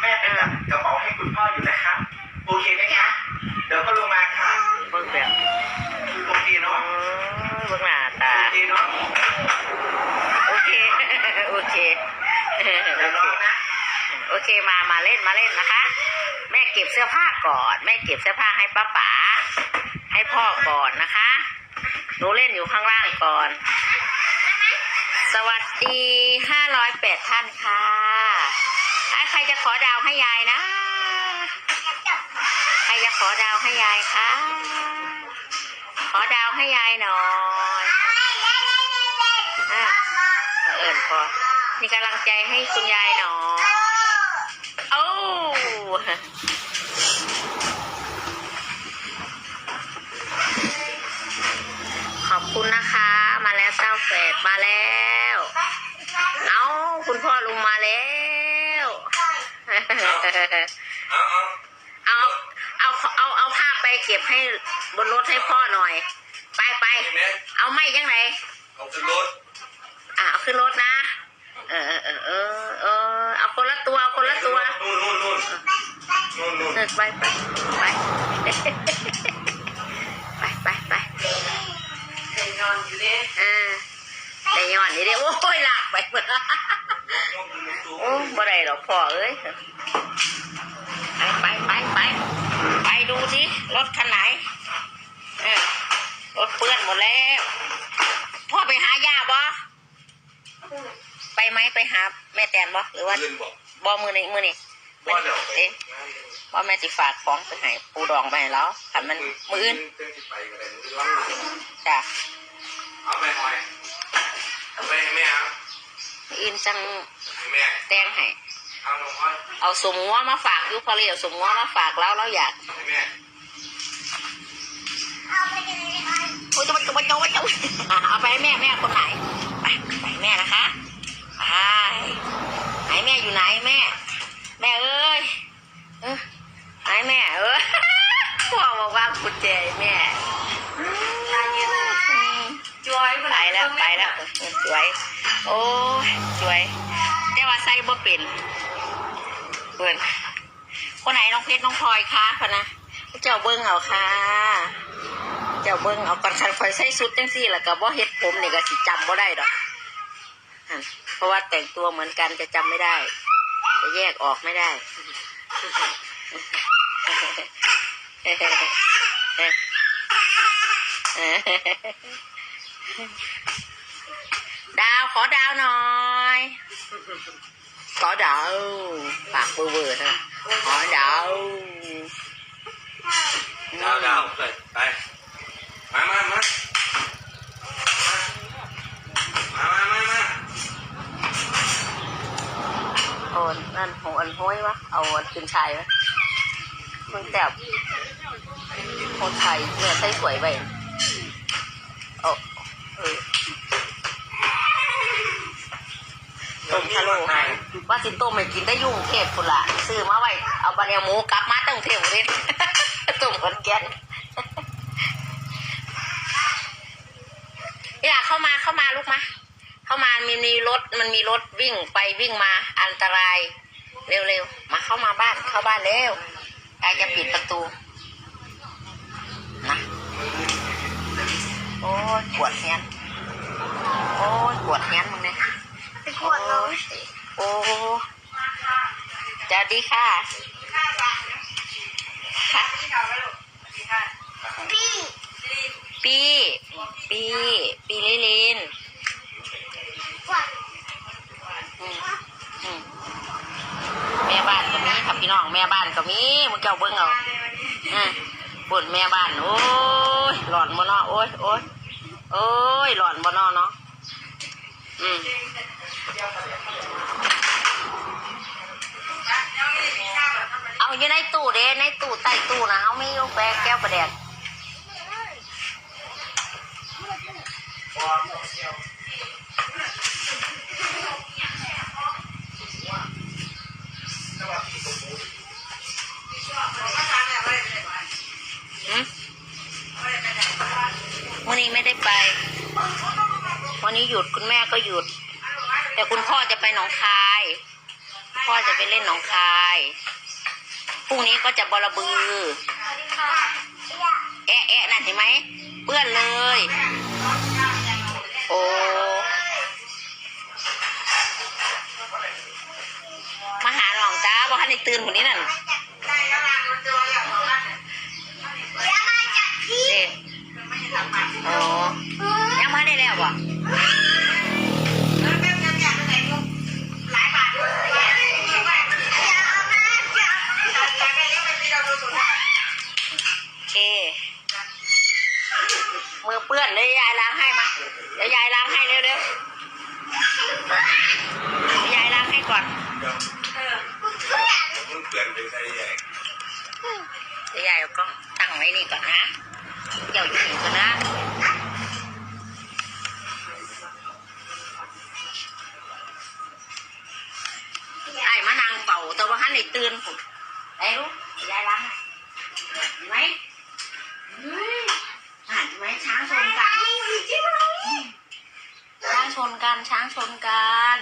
แม่เป็นแบบกระเป๋าให้คุณพ่ออยู่นะคะโอเคไหมคะเดี๋ยวก็ลงมาค่ะเบิ่งแบบโอเคเนาะอืมเบิ่งหน้าตาโอเคเนาะโอเคโอเคเดี๋ยวรอนะโอเคมามาเล่นมาเล่นนะคะ แม่เก็บเสื้อผ้าก่อน แม่เก็บเสื้อผ้าให้ป้าป๋าให้พ่อก่อนนะคะหนูเล่นอยู่ข้างล่างก่อน สวัสดีห้าร้อยแปดท่านค่ะอะใคร จะขอดาวให้ยายนะ ใครจะขอดาวให้ยายคะ ขอดาวให้ยายหน่อยอะเอิญพอมีกำลังใจให้คุณยายหน่อยโอ้ขอบคุณนะคะ มาแล้วเต้าแฝดมาแล้ว เอาคุณพ่อลุงมาแล้ว เอาเอาเอาเอาเอาเอาผ้าไปเก็บให้บนรถให้พ่อหน่อย ไปไปแม่เอาไม่ยังไงเอาขึ้นรถอะเอาขึ้นรถนะ เออเออเออเออเออเอาคนละตัวเอาคนละตัวนู่นนู่นนู่นนู่นนู่นเออไปไปไปไปไปไปนอนอยู่เนี่ยอ่าแต่ย้อนนี่เด้โอ้ยลากไปหมดโอ้บ่ได้หรอก พ่อเอ้ยไปไปไปไปไปดูสิรถคันไหนเออรถเปื้อนหมดแล้ว พ่อไปหาย่าบ่ไปไหมไปหาแม่แตนบ่หรือว่าเงินบอกบ่มือนี่มือนี่ว่าเดี๋ยวไปเอ๊ะว่าแม่จิฝากของไปให้ปูดองไปให้แล้วขันมันมืออื่นเต้นสิไปก็ได้มือล่างจ้ะเอาไปหอยเอาไปให้แม่เอามืออื่นจังให้แม่แตงให้ เอาลงอ้อยเอาสมงัวมาฝากอยุพอเรียวสมงัวมาฝากแล้วเราอยากให้แม่โอ้ยจะไปจะไปจะไปจะอะเอาไปให้แม่แม่คนไหนไปไปให้แม่นะคะไปไหนแม่อยู่ไหนแม่ แม่เอ้ยเออไหนแม่เออพ่อบอกว่ากุญแจแม่อืมจอยไปแล้วไปแล้วเออสวย โอ้ยสวยแต่ว่าใส่บ่เป็นเบิ่นคนไหนน้องเพชรน้องพลอยคะพะนะเจ้าเบิ้งเอาค่ะ เจ้าเบิ้งเอาก่อนคันคอยใส่สุดจังซี่แล้วก็บ่เฮ็ดผมนี่ก็สิจำบ่ได้ดอกเพราะว่าแต่งตัวเหมือนกันจะจำไม่ได้ จะแยกออกไม่ได้ดาวขอดาวหน่อย ขอดาวปากเบอร์เบอร์นะขอดาวดาวดาวเลยไปม ต้มทะโลให้ว่าสิต้มไม่กินได้ยุ่งเทพคนละซื้อมาไว้เอาบะเนียวหมูกลับมาตั้งเทพเลยต้มคนแกนอยากเข้ามาเข้ามาลูกมาเข้ามามีมีรถมันมีรถวิ่งไปวิ่งมาอันตราย เร็วๆมาเข้ามาบ้านเข้าบ้านเร็วกายจะปิดประตูนะโอ้ยปวดแขน ดีค่ะค่ะพี่ปีปีปีลิลินแม่บ้านก็มีครับพี่น้องแม่บ้านก็มีมึงเจ้าเบิ้งเอาอ่าปวดแม่บ้านโอ้ยหลอนบ่นาะโอ้ยโอ้ยโอ้ยหลอนบ่นาะเนาะอืม เอาอยู่ในตู้เด้ในตู้ใต้ตู้นะเอาไม่ยกแบกแก้วประเด็น บอระบือ ตื่นผมไอ้รู้ยายล้างให้เห็นไหมอืมอะเห็นไหมช้างชนกันช้างชนกันช้างชนกัน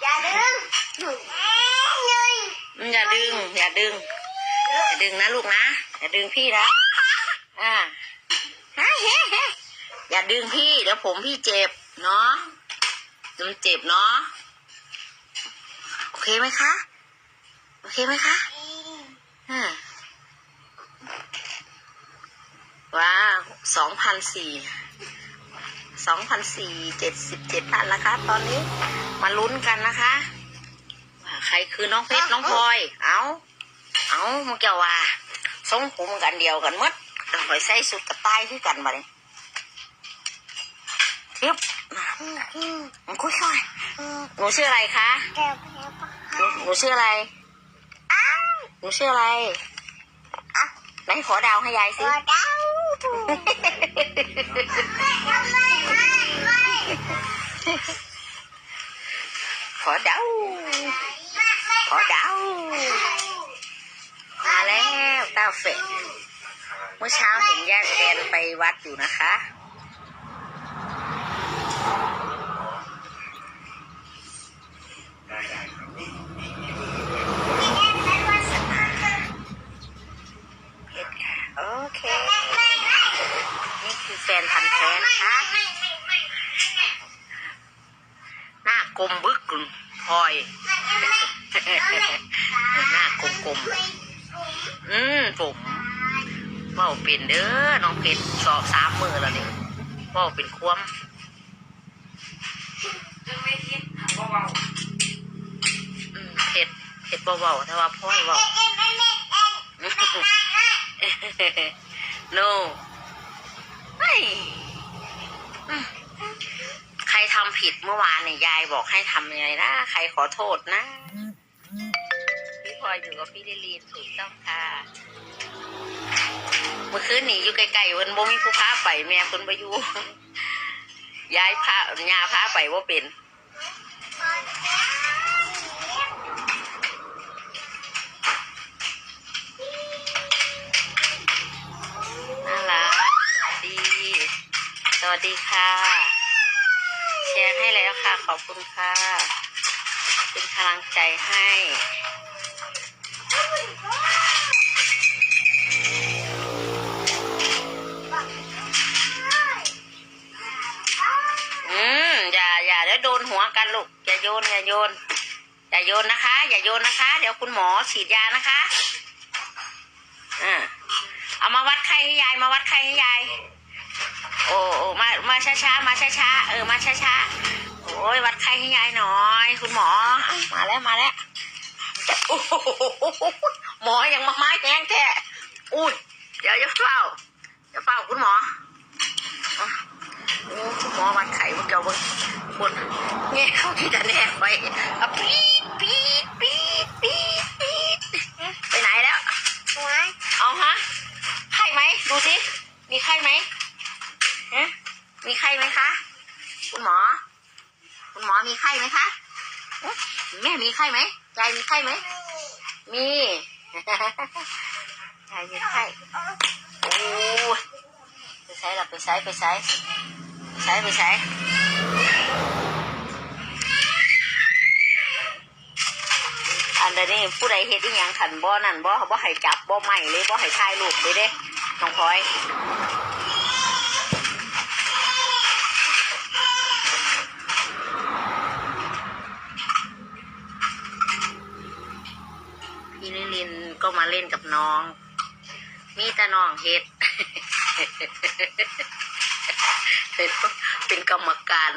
อย่าดึงเงยอืมอย่าดึงอย่าดึงอย่าดึงนะลูกนะอย่าดึงพี่นะอ่าฮะเฮ้เฮ้อย่าดึงพี่เดี๋ยวผมพี่เจ็บเนาะมันเจ็บเนาะโอ เคไหมคะ โอเคไหมคะอ่าว้าวสองพันสี่สองพันสี่เจ็ดสิบเจ็ดพันแล้วคะตอนนี้มาลุ้นกันนะคะว่าใครคือน้องเพชรน้องพลอย เอาเอามึงเกี่ยวว่าทรงผมกันเดียวกันหมดต้องไปใส่สุดกระต่ายคือกันมาเลยทึบมันคุยค่อยหนูชื่ออะไรคะแก้วแพ้ปะ หนูหนูชื่ออะไร อ้าวหนูชื่ออะไรอะไหนขอดาวให้ยายสิตัวดาวทำไมไม่ไม่ขอดาว ขอดาว มาแล้วตาเฟะเมื่อเช้าเห็นญาติแกนไปวัดอยู่นะคะ ได้ได้ครับ เพชรค่ะ โอเค นี่คือแฟนพันธ์แท้นะคะ หน้ากลมบึกคุณพลอย หน้ากลมๆ อืมผม เว่าเป็นเด้อน้องเพชรสอบสามมือแล้วนี่เว่าเป็นควมอืมเพชรเพชรเบาๆแต่ว่าพ่อยเบา no ไม่อืมใครทำผิดเมื่อวานเนี่ยยายบอกให้ทำยังไงนะใครขอโทษนะ พี่พลอยอยู่กับพี่ลิลีนถูกต้องค่ะ เมื่อคืนหนีอยู่ไกลๆวันบ่มีผู้พาไปแม่คนไปอยู่ย้ายพายาพาไปว่าเป็นน่ารักสวัสดี สวัสดีค่ะ แชร์ให้แล้วค่ะ ขอบคุณค่ะ เป็นกำลังใจให้ อย่าโยนอย่าโยนอย่าโยนนะคะ อย่าโยนนะคะ เดี๋ยวคุณหมอฉีดยานะคะอ่าเอามาวัดไข้ให้ยายมาวัดไข้ให้ยายโอ้โอ้มามาช้าๆมาช้าๆเออมาช้าๆโอ้ยวัดไข้ให้ยายหน่อย คุณหมอ มาแล้วมาแล้วหมอยังมาไม้แทงแท้อุ้ยเดี๋ยวจะเฝ้าจะเฝ้าคุณหมอโอ้คุณหมอวัดไข้พวกเจ้าเบิ่ง คนแง่เข้าที่จะแน่ไปอะปี๊ดปี๊ดปี๊ดปี๊ดปี๊ดไปไหนแล้วหัวเอาฮะไข้ไหมดูสิมีไข้ไหมฮะมีไข้ไหมคะ คุณหมอ คุณหมอมีไข้ไหมคะฮะแม่มีไข้ไหมยายมีไข้ไหมมียายมีไข้โอ้ยไปใช้ละไปใช้ไปใช้ไปใช้ไปใช้ อันนี้ผู้ใดเห็ดอีหยังขันบ่อนั่นบ่อบ่ให้จับบ่อใหม่เลยบ่อให้ชายลูกเลยเด้น้องพลอยพี่นิลินก็มาเล่นกับน้อง มีแต่น้องเห็ดเป็นกรรมการ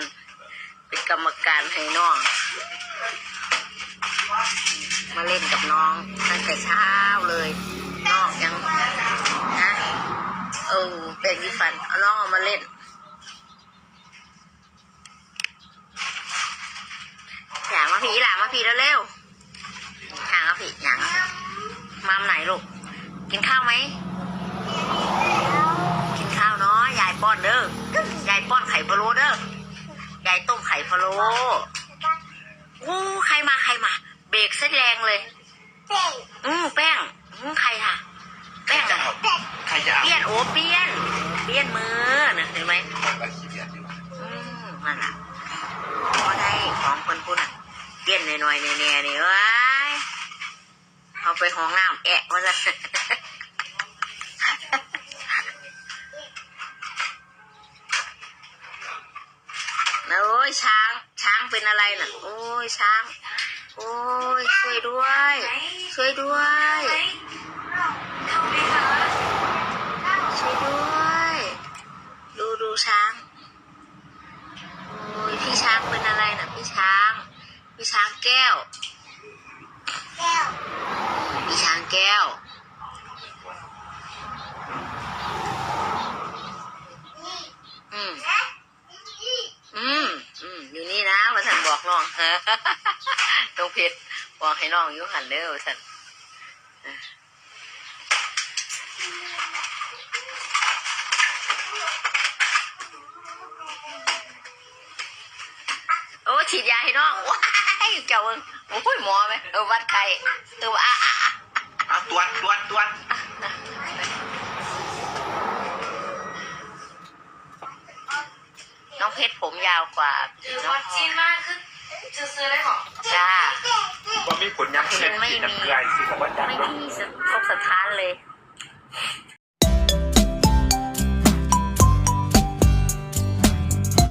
เป็นกรรมการให้น้อง มาเล่นกับน้องตั้งแต่เช้าเลย น้องยังนะเออเป็นยี่ฟันเอาน้องเอามาเล่นอยากมาผีหล่ะมาผีแล้วเร็วๆอยากมาผีอยากมามามไหนลูกกินข้าวไหมกินข้าวเนาะยายป้อนเด้อยายป้อนไข่พะโล้เด้อ ข่พะโล้อู้ใครมาใครมา เบรกเส้นแรงเลยเด็กอืมแป้งอืมใครค่ะ แป้งอะเด็กใครจะเปี้ยนโอ้เปี้ยนเปี้ยนมือนะเห็นไหมไปขี้เกียจดีกว่าอืมนั่นแหละพอได้ของคนพูดอะเปี้ยนหน่อยๆแน่ๆนี่ว้ายเอาไปห้องน้ำแอะว่าจะนะ เป็นอะไรน่ะ โอ้ยช้าง โอ้ยช่วยด้วย ช่วยด้วย ช่วยด้วย ดูดูช้าง โอ้ยพี่ช้างเป็นอะไรน่ะ พี่ช้าง พี่ช้างแก้วแก้วพี่ช้างแก้ว นี่ อืม นะนี่ อืม อืม อยู่นี่นะพระสันบอก น้องน้องเพชรบอกให้น้องอยู่หันเด้อพระสันโอ้ฉีดยาให้น้องว้ายเจ้าเอิงโอ้ยหมอไหมเออวัดไข้เอออะอะอะเอาตรวจตรวจตรวจน้องเพชรผมยาวกว่าถือน้อว่างพลจีอนยมากคือ จะซื้อได้หรอจ้า ว่ามีผลยังเพื่อนกินน้ำเกลือสิบอกว่าจังไม่มีสะทกสะท้านเลย